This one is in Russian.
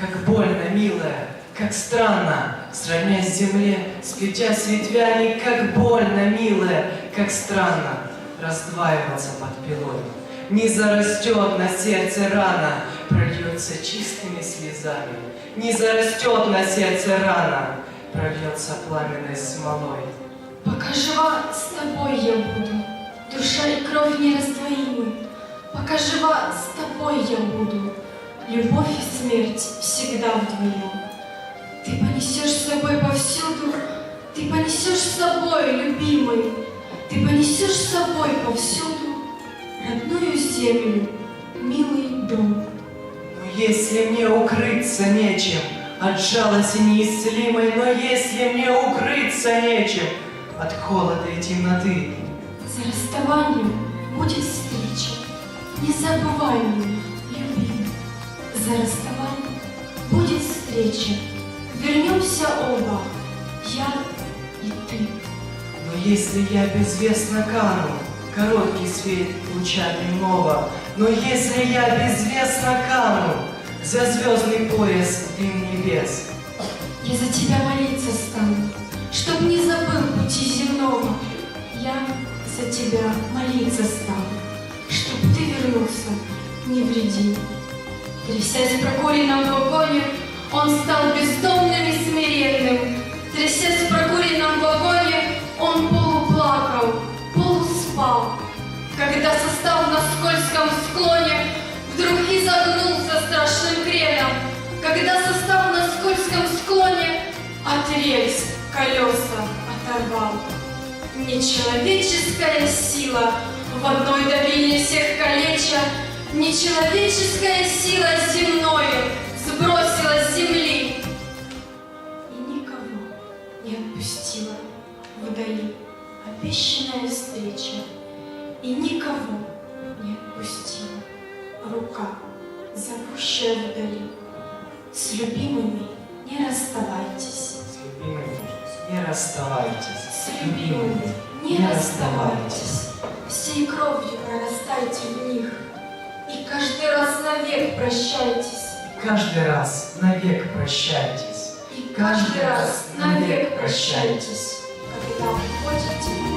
Как больно, милая, как странно, Сравнясь с земле, сплетясь ветвями, Как больно, милая, как странно Раздваиваться под пилой. Не зарастет на сердце рана, Прольется чистыми слезами. Не зарастет на сердце рана, Прольется пламенной смолой. Пока жива, с тобой я буду, душа и кровь нераздвоимы. Пока жива, с тобой я буду, любовь и смерть всегда вдвоем. Ты понесешь с собой повсюду, ты понесешь с собой, любимый, ты понесешь с собой повсюду родную землю, милый дом. Но если мне укрыться нечем от жалости неисцелимой, но если мне укрыться нечем от холода и темноты, За расставанием будет встреча, не забывай меня. За расставанием будет встреча, вернемся оба, я и ты. но если я безвестно кану, короткий свет луча дневного, но если я безвестно кану, за звездный пояс дым небес, Я за тебя молиться стану, чтоб не забыл пути земного. Я за тебя молиться стану, чтоб ты вернулся невредим. Трясясь в прокуренном вагоне, он стал бездомным и смиренным. Трясясь в прокуренном вагоне, он полуплакал, полуспал. Когда состав на скользком склоне вдруг изогнулся страшным креном, когда состав на скользком склоне от рельс колеса оторвал. Нечеловеческая сила в одной долине всех калеча, Нечеловеческая сила земною сбросила с земли И никого не отпустила вдали. Обещанная встреча И никого не отпустила. Рука, зовущая вдали С любимыми не расставайтесь с любимыми не расставайтесь, с любимыми не расставайтесь, всей кровью прорастайте в навек прощайтесь, Каждый раз навек прощайтесь. и каждый раз навек прощайтесь, когда уходите